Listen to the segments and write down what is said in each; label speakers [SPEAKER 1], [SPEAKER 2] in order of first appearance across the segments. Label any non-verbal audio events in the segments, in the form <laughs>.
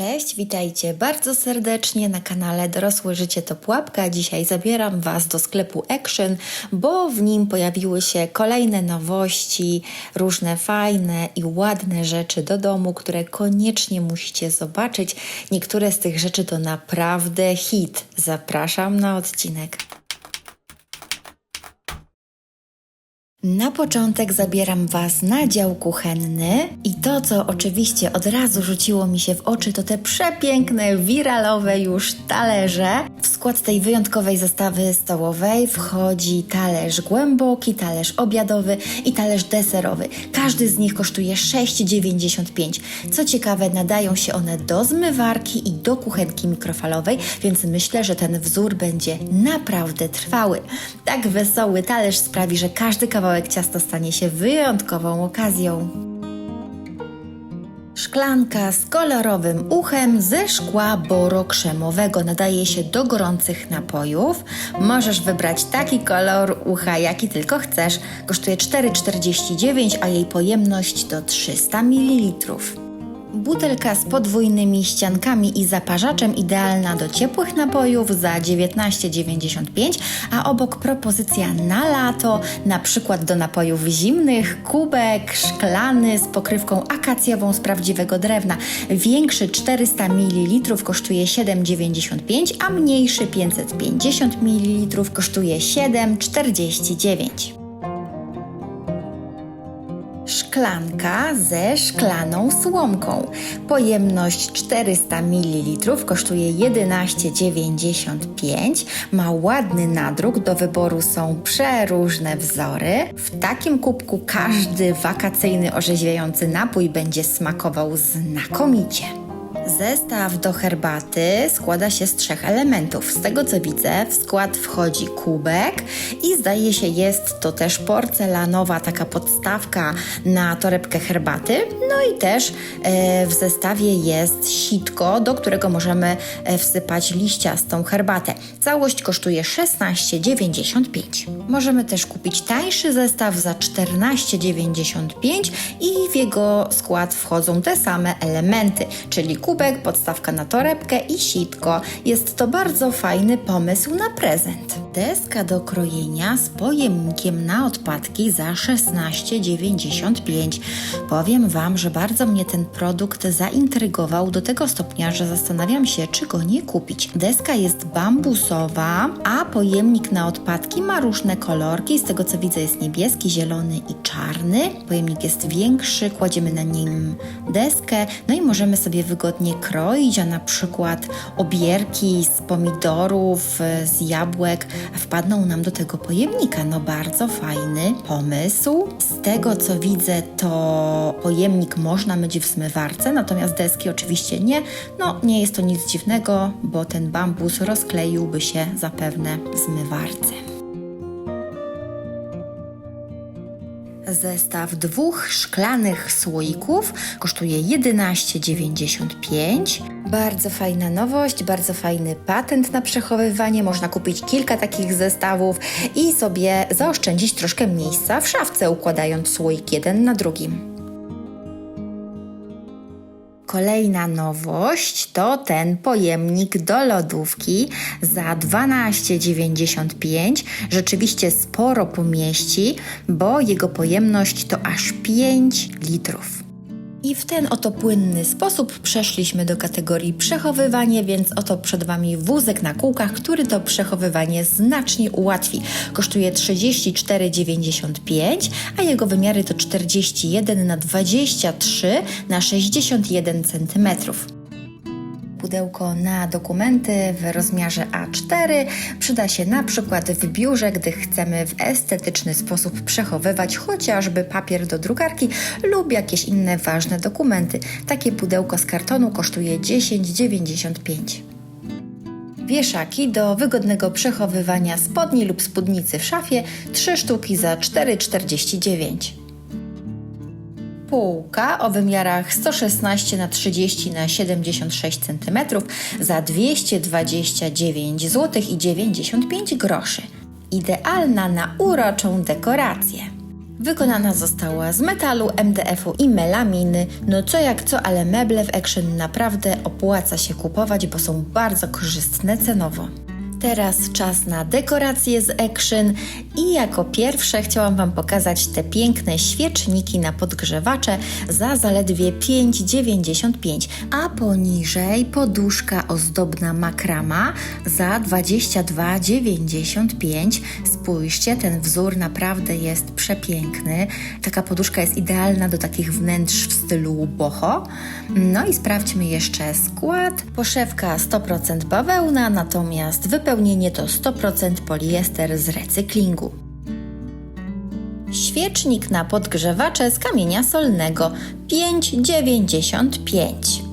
[SPEAKER 1] Cześć, witajcie bardzo serdecznie na kanale Dorosłe Życie to Pułapka. Dzisiaj zabieram Was do sklepu Action, bo w nim pojawiły się kolejne nowości, różne fajne i ładne rzeczy do domu, które koniecznie musicie zobaczyć. Niektóre z tych rzeczy to naprawdę hit. Zapraszam na odcinek. Na początek zabieram Was na dział kuchenny i to, co oczywiście od razu rzuciło mi się w oczy, to te przepiękne, wiralowe już talerze. W skład tej wyjątkowej zestawy stołowej wchodzi talerz głęboki, talerz obiadowy i talerz deserowy. Każdy z nich kosztuje 6,95. Co ciekawe, nadają się one do zmywarki i do kuchenki mikrofalowej, więc myślę, że ten wzór będzie naprawdę trwały. Tak wesoły talerz sprawi, że każdy kawałek ciasta stanie się wyjątkową okazją. Szklanka z kolorowym uchem ze szkła boro-krzemowego nadaje się do gorących napojów. Możesz wybrać taki kolor ucha, jaki tylko chcesz. Kosztuje 4,49, a jej pojemność to 300 ml. Butelka z podwójnymi ściankami i zaparzaczem idealna do ciepłych napojów za 19,95, a obok propozycja na lato, na przykład do napojów zimnych, kubek szklany z pokrywką akacjową z prawdziwego drewna. Większy 400 ml kosztuje 7,95, a mniejszy 550 ml kosztuje 7,49. Szklanka ze szklaną słomką. Pojemność 400 ml kosztuje 11,95. Ma ładny nadruk, do wyboru są przeróżne wzory. W takim kubku każdy wakacyjny orzeźwiający napój będzie smakował znakomicie. Zestaw do herbaty składa się z trzech elementów. Z tego co widzę, w skład wchodzi kubek i zdaje się jest to też porcelanowa taka podstawka na torebkę herbaty. No i też e, w zestawie jest sitko, do którego możemy e, wsypać liściastą herbatę. Całość kosztuje 16,95. Możemy też kupić tańszy zestaw za 14,95 i w jego skład wchodzą te same elementy, czyli kubek, podstawka na torebkę i sitko. Jest to bardzo fajny pomysł na prezent. Deska do krojenia z pojemnikiem na odpadki za 16,95. Powiem Wam, że bardzo mnie ten produkt zaintrygował do tego stopnia, że zastanawiam się, czy go nie kupić. Deska jest bambusowa, a pojemnik na odpadki ma różne kolorki. Z tego co widzę jest niebieski, zielony i czarny. Pojemnik jest większy, kładziemy na nim deskę, no i możemy sobie wygodnie kroić, a na przykład obierki z pomidorów, z jabłek wpadną nam do tego pojemnika. No bardzo fajny pomysł. Z tego co widzę, to pojemnik można myć w zmywarce, natomiast deski oczywiście nie. No nie jest to nic dziwnego, bo ten bambus rozkleiłby się zapewne w zmywarce. Zestaw dwóch szklanych słoików kosztuje 11,95. Bardzo fajna nowość, bardzo fajny patent na przechowywanie. Można kupić kilka takich zestawów i sobie zaoszczędzić troszkę miejsca w szafce, układając słoik jeden na drugim. Kolejna nowość to ten pojemnik do lodówki za 12,95. Rzeczywiście sporo pomieści, bo jego pojemność to aż 5 litrów. I w ten oto płynny sposób przeszliśmy do kategorii przechowywanie, więc oto przed Wami wózek na kółkach, który to przechowywanie znacznie ułatwi. Kosztuje 34,95, a jego wymiary to 41 na 23 na 61 cm pudełko na dokumenty w rozmiarze A4 przyda się na przykład w biurze, gdy chcemy w estetyczny sposób przechowywać chociażby papier do drukarki lub jakieś inne ważne dokumenty. Takie pudełko z kartonu kosztuje 10,95. Wieszaki do wygodnego przechowywania spodni lub spódnicy w szafie 3 sztuki za 4,49 półka o wymiarach 116 na 30 na 76 cm za 229 zł i 95 groszy. Idealna na uroczą dekorację. Wykonana została z metalu, MDF-u i melaminy. No co jak co, ale meble w Action naprawdę opłaca się kupować, bo są bardzo korzystne cenowo. Teraz czas na dekoracje z Action i jako pierwsze chciałam Wam pokazać te piękne świeczniki na podgrzewacze za zaledwie 5,95, a poniżej poduszka ozdobna makrama za 22,95. Spójrzcie, ten wzór naprawdę jest przepiękny. Taka poduszka jest idealna do takich wnętrz w stylu boho. No i sprawdźmy jeszcze skład. Poszewka 100% bawełna, natomiast wypełnienie to 100% poliester z recyklingu. Świecznik na podgrzewacze z kamienia solnego 5,95.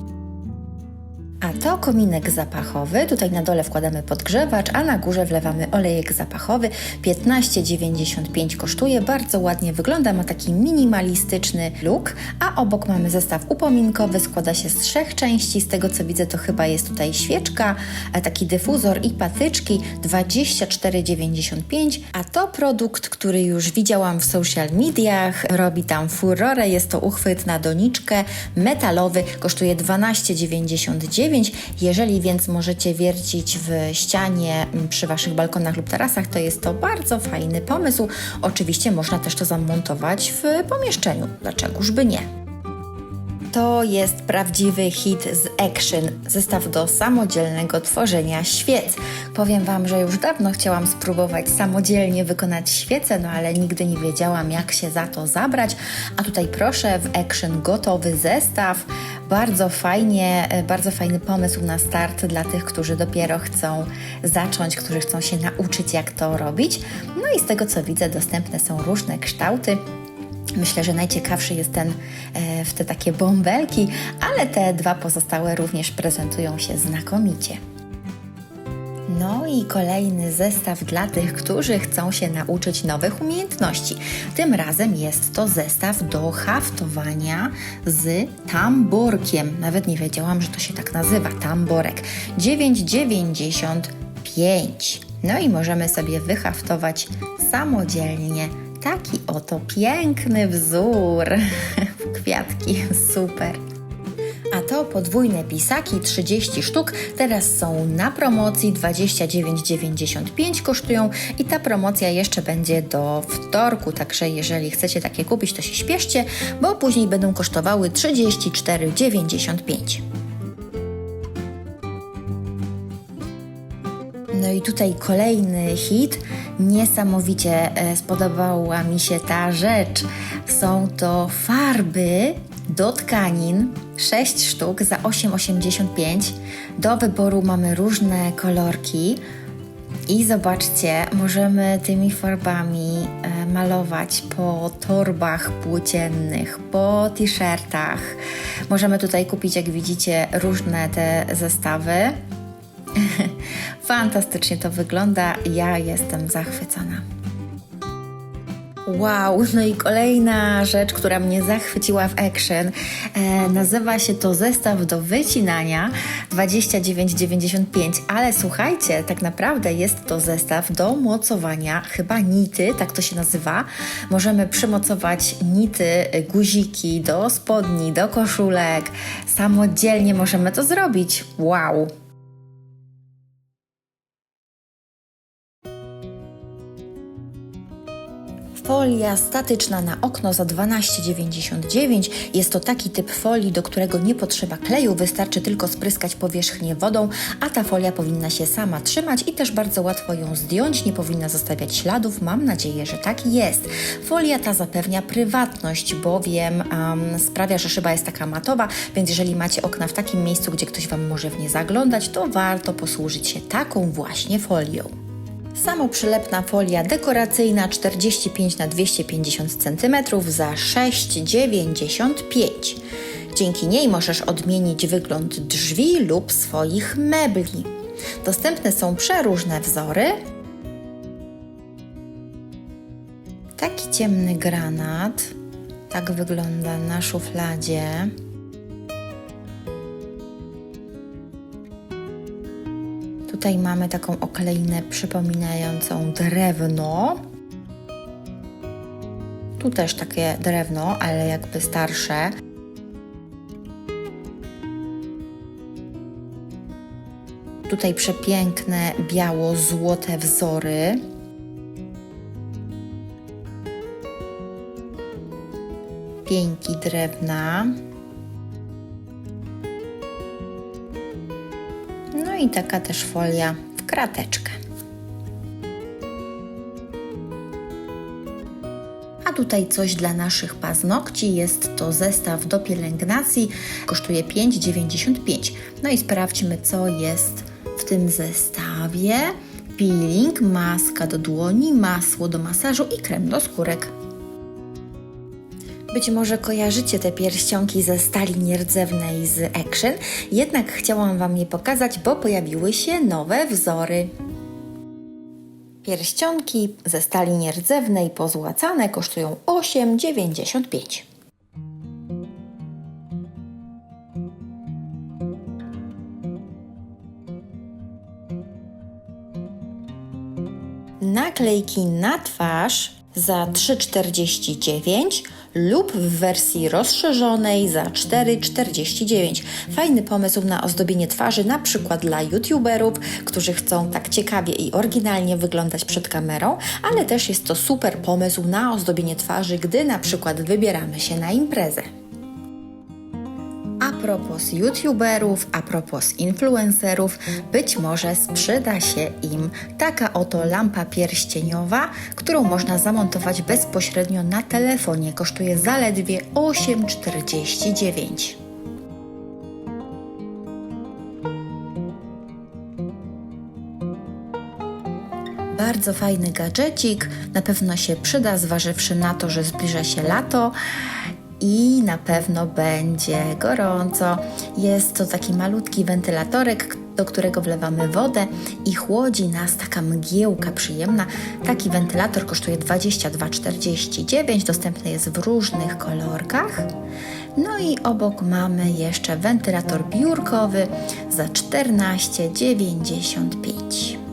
[SPEAKER 1] A to kominek zapachowy. Tutaj na dole wkładamy podgrzewacz, a na górze wlewamy olejek zapachowy. 15,95 kosztuje. Bardzo ładnie wygląda, ma taki minimalistyczny look. A obok mamy zestaw upominkowy. Składa się z trzech części. Z tego co widzę, to chyba jest tutaj świeczka, a taki dyfuzor i patyczki. 24,95. A to produkt, który już widziałam w social mediach. Robi tam furorę. Jest to uchwyt na doniczkę metalowy. Kosztuje 12,99. Jeżeli więc możecie wiercić w ścianie m, przy Waszych balkonach lub tarasach, to jest to bardzo fajny pomysł. Oczywiście można też to zamontować w pomieszczeniu. Dlaczegoż by nie? To jest prawdziwy hit z Action, zestaw do samodzielnego tworzenia świec. Powiem Wam, że już dawno chciałam spróbować samodzielnie wykonać świecę, no ale nigdy nie wiedziałam, jak się za to zabrać. A tutaj proszę, w Action gotowy zestaw. Bardzo fajnie, e, bardzo fajny pomysł na start dla tych, którzy dopiero chcą zacząć, którzy chcą się nauczyć, jak to robić. No i z tego co widzę, dostępne są różne kształty. Myślę, że najciekawszy jest ten e, w te takie bąbelki, ale te dwa pozostałe również prezentują się znakomicie. No i kolejny zestaw dla tych, którzy chcą się nauczyć nowych umiejętności. Tym razem jest to zestaw do haftowania z tamborkiem. Nawet nie wiedziałam, że to się tak nazywa, tamborek. 9,95. No i możemy sobie wyhaftować samodzielnie taki oto piękny wzór. <laughs> Kwiatki, super. To podwójne pisaki 30 sztuk teraz są na promocji 29,95 kosztują i ta promocja jeszcze będzie do wtorku, także jeżeli chcecie takie kupić, to się śpieszcie, bo później będą kosztowały 34,95. No i tutaj kolejny hit. Niesamowicie e, spodobała mi się ta rzecz. Są to farby do tkanin, 6 sztuk za 8,85. Do wyboru mamy różne kolorki. I zobaczcie, możemy tymi farbami e, malować po torbach płóciennych, po t-shirtach. Możemy tutaj kupić, jak widzicie, różne te zestawy. <laughs> Fantastycznie to wygląda. Ja jestem zachwycona. Wow, no i kolejna rzecz, która mnie zachwyciła w Action, e, nazywa się to zestaw do wycinania 29,95, ale słuchajcie, tak naprawdę jest to zestaw do mocowania, chyba nity, tak to się nazywa. Możemy przymocować nity, guziki do spodni, do koszulek, samodzielnie możemy to zrobić. Wow! Folia statyczna na okno za 12,99. Jest to taki typ folii, do którego nie potrzeba kleju, wystarczy tylko spryskać powierzchnię wodą, a ta folia powinna się sama trzymać i też bardzo łatwo ją zdjąć, nie powinna zostawiać śladów. Mam nadzieję, że tak jest. Folia ta zapewnia prywatność, bowiem um, sprawia, że szyba jest taka matowa, więc jeżeli macie okna w takim miejscu, gdzie ktoś Wam może w nie zaglądać, to warto posłużyć się taką właśnie folią. Samoprzylepna folia dekoracyjna 45 na 250 cm za 6,95. Dzięki niej możesz odmienić wygląd drzwi lub swoich mebli. Dostępne są przeróżne wzory. Taki ciemny granat. Tak wygląda na szufladzie. Tutaj mamy taką okleinę przypominającą drewno. Tu też takie drewno, ale jakby starsze. Tutaj przepiękne biało-złote wzory. Pieńki drewna. I taka też folia w krateczkę. A tutaj coś dla naszych paznokci. Jest to zestaw do pielęgnacji. Kosztuje 5,95. No i sprawdźmy, co jest w tym zestawie. Peeling, maska do dłoni, masło do masażu i krem do skórek. Być może kojarzycie te pierścionki ze stali nierdzewnej z Action, jednak chciałam Wam je pokazać, bo pojawiły się nowe wzory. Pierścionki ze stali nierdzewnej pozłacane kosztują 8,95. Naklejki na twarz za 3,49 lub w wersji rozszerzonej za 4,49. Fajny pomysł na ozdobienie twarzy, na przykład dla youtuberów, którzy chcą tak ciekawie i oryginalnie wyglądać przed kamerą, ale też jest to super pomysł na ozdobienie twarzy, gdy na przykład wybieramy się na imprezę. A propos youtuberów, a propos influencerów, być może sprzyda się im taka oto lampa pierścieniowa, którą można zamontować bezpośrednio na telefonie. Kosztuje zaledwie 8,49. Bardzo fajny gadżecik, na pewno się przyda, zważywszy na to, że zbliża się lato i na pewno będzie gorąco. Jest to taki malutki wentylatorek, do którego wlewamy wodę i chłodzi nas taka mgiełka przyjemna. Taki wentylator kosztuje 22,49, dostępny jest w różnych kolorkach. No i obok mamy jeszcze wentylator biurkowy za 14,95.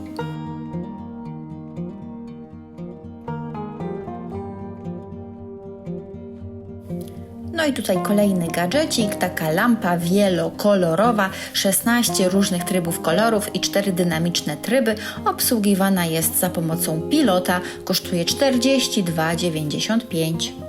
[SPEAKER 1] No i tutaj kolejny gadżecik, taka lampa wielokolorowa, 16 różnych trybów kolorów i 4 dynamiczne tryby. Obsługiwana jest za pomocą pilota, kosztuje 42,95.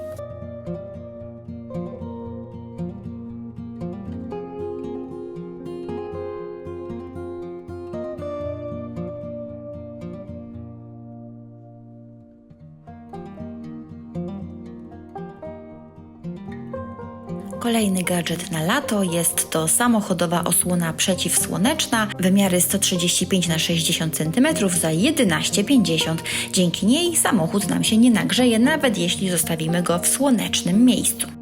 [SPEAKER 1] Kolejny gadżet na lato jest to samochodowa osłona przeciwsłoneczna, wymiary 135 na 60 cm za 11,50. Dzięki niej samochód nam się nie nagrzeje, nawet jeśli zostawimy go w słonecznym miejscu.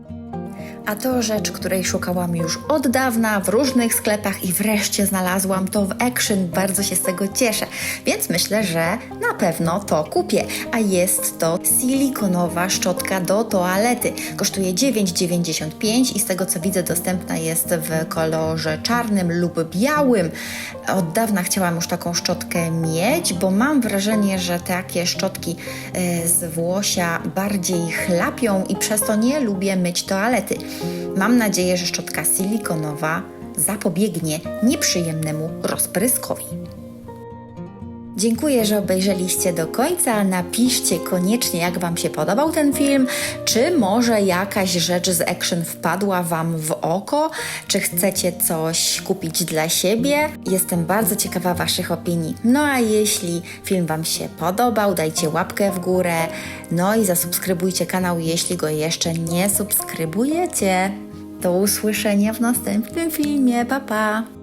[SPEAKER 1] A to rzecz, której szukałam już od dawna w różnych sklepach i wreszcie znalazłam to w Action. Bardzo się z tego cieszę, więc myślę, że na pewno to kupię. A jest to silikonowa szczotka do toalety. Kosztuje 9,95 i z tego co widzę dostępna jest w kolorze czarnym lub białym. Od dawna chciałam już taką szczotkę mieć, bo mam wrażenie, że takie szczotki e, z włosia bardziej chlapią i przez to nie lubię myć toalety. Mam nadzieję, że szczotka silikonowa zapobiegnie nieprzyjemnemu rozpryskowi. Dziękuję, że obejrzeliście do końca. Napiszcie koniecznie, jak Wam się podobał ten film, czy może jakaś rzecz z action wpadła Wam w oko, czy chcecie coś kupić dla siebie. Jestem bardzo ciekawa Waszych opinii. No a jeśli film Wam się podobał, dajcie łapkę w górę, no i zasubskrybujcie kanał, jeśli go jeszcze nie subskrybujecie. Do usłyszenia w następnym filmie. Pa, pa!